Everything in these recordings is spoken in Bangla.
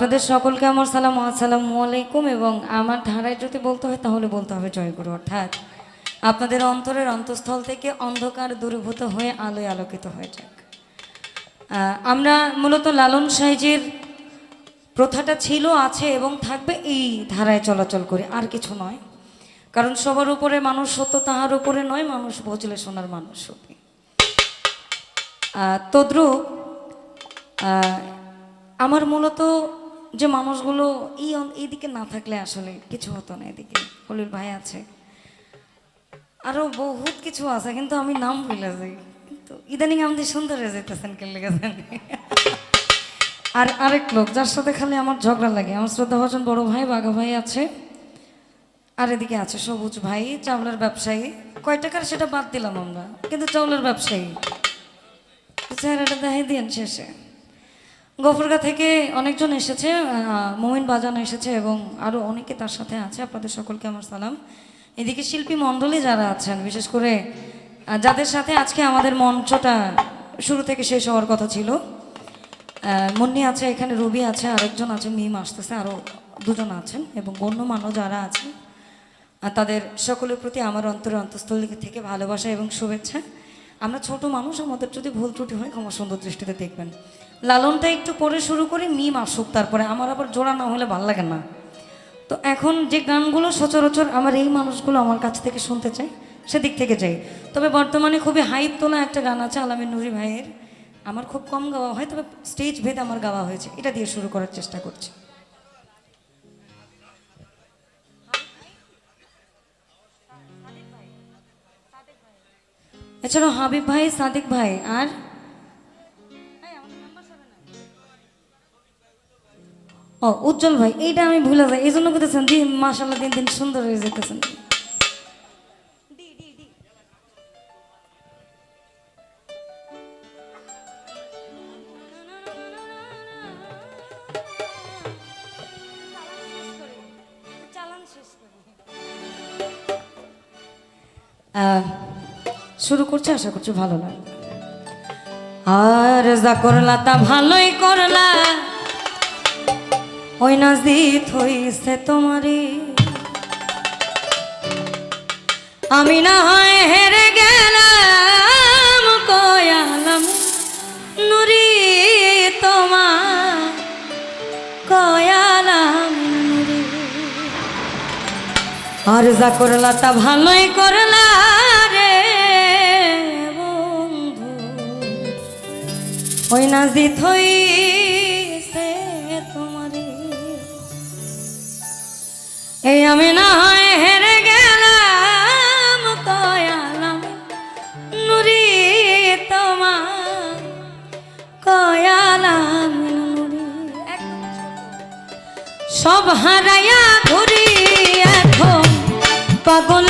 আপনাদের সকলকে আমার সালাম, আসসালামু আলাইকুম এবং আমার ধারায় যদি বলতে হয় তাহলে বলতে হবে জয় গুরু অর্থাৎ আপনাদের অন্তরের অন্তঃস্থল থেকে অন্ধকার দূরীভূত হয়ে আলোয় আলোকিত হয়ে যাক। আমরা মূলত লালন সাইজের প্রথাটা ছিল, আছে এবং থাকবে এই ধারায় চলাচল করে, আর কিছু নয়। কারণ সবার উপরে মানুষ সত্য তাহার উপরে নয়, মানুষ বুঝলে শোনার মানুষ সত্যি তদ্রূপ আমার মূলত যে মানুষগুলো এই এইদিকে না থাকলে আসলে কিছু হতো না এদিকে। হলির ভাই আছে। আরও বহুত কিছু আছে, কিন্তু আমি নাম ভুলে যাই। কিন্তু ইদানিং আমাদের সুন্দর যেতেছেন কেলে গেছেন আর আরেক লোক, যার সাথে খালি আমার ঝগড়া লাগে। আমার শ্রদ্ধা ভাজন বড় ভাই, বাঘা ভাই আছে। আর এদিকে আছে সবুজ ভাই চাউলের ব্যবসায়ী। কয় টাকার সেটা বাদ দিলাম আমরা, কিন্তু চাউলের ব্যবসায়ী। চেহারাটা দেখাই দিন শেষে। গফরগা থেকে অনেকজন এসেছে মমিন বাজান এসেছে এবং আরও অনেকে তার সাথে আছে। আপনাদের সকলকে আমার সালাম। এদিকে শিল্পী মণ্ডলী যারা আছেন, বিশেষ করে যাদের সাথে আজকে আমাদের মঞ্চটা শুরু থেকে শেষ হওয়ার কথা ছিল মুন্নি আছে, এখানে রবি আছে, আরেকজন আছে, মিম আসতেছে আরও দুজন আছেন এবং গণ্যমান্য যারা আছেন তাদের সকলের প্রতি আমার অন্তরে অন্তঃস্থল থেকে ভালোবাসা এবং শুভেচ্ছা। আমরা ছোট মানুষ, আমাদের যদি ভুল ত্রুটি হয়, ক্ষমা সুন্দর দৃষ্টিতে দেখবেন। লালনটা একটু পরে শুরু করে, মিম আসুক তারপরে। আমার আবার জোড়া না হলে ভালো লাগে না। তো এখন যে গানগুলো সচরাচর আমার এই মানুষগুলো আমার কাছ থেকে শুনতে চাই সেদিক থেকে যাই। তবে বর্তমানে খুবই হাইপ তোলা একটা গান আছে আলামিন নুরি ভাইয়ের। আমার খুব কম গাওয়া হয়, তবে স্টেজ ভেদ আমার গাওয়া হয়েছে। এটা দিয়ে শুরু করার চেষ্টা করছি। এছাড়াও হাবিব ভাই, সাদিক ভাই, আর? ও, উজ্জ্বল ভাই, এইটা আমি ভুলে যাই এই জন্য করতেছেন দিন মাসাল্লাহ দিন দিন সুন্দর হয়ে যেতেছেন শুরু করছে, আশা করছি ভালো লাগবে। আর যা করলা তা ভালোই করলা। ওই নাজিত হইছে তোমারে আমি না হয় হেরে গেলাম কয়ালাম নুরি তোমার। কয়ালাম নুরি। আর যা করলা তা ভালোই করলা। ওই নাজিত হইছে তোমারে। এই আমি না হয় হেরে গেলাম কয়ালাম, নুরি তোমার কয়ালাম নুরি। সব হারাইয়া ঘুরি এখন পাগলেরই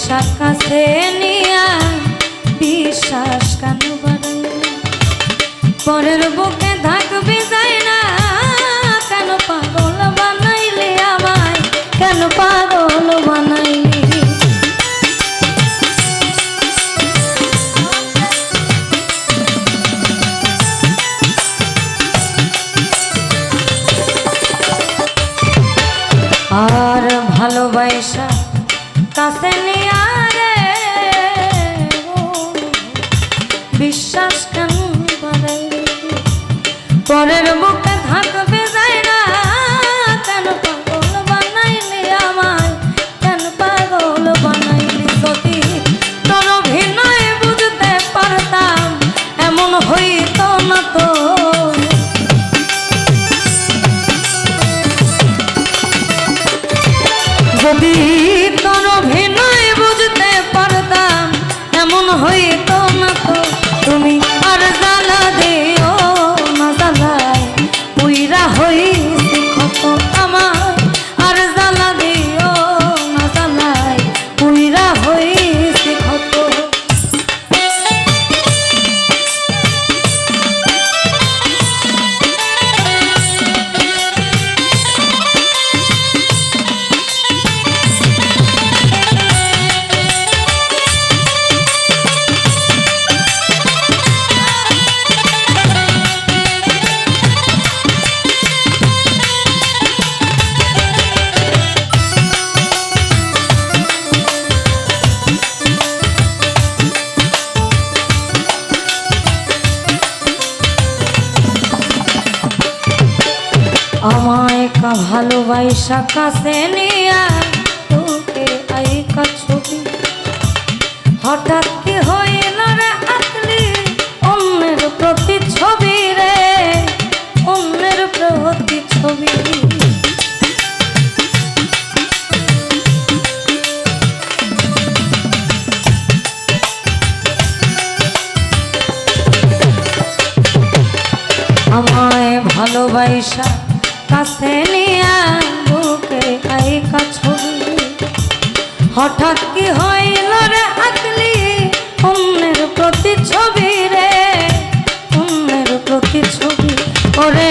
বৈশাখ কাছে নিয়া বিশ্বাস কেন পরের বুকে থাকবি যাই না, কেন পাগল বানাইলি আমায়? কেন পাগল বানাইলি? আর ভালোবাসা কাছে নিয়ে পরের বুকে থাকবে যায় না। কেন পাগল বানাইলি আমায়? কেন পাগল বানাইলি যদি তোর অভিনয় বুঝতে পারতাম, এমন হইতো না তো। আমায় কা ভালোবাসা কাছে নিয়া তোকে আইকা ছবি হঠাৎ কাছে নিয়া বুকে আইকা ছবি। হঠাৎ কি হইল রে আকলি অন্যের প্রতি ছবি রে? অন্যের প্রতি ছবি ওরে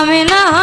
আমি না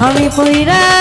আমি পইরা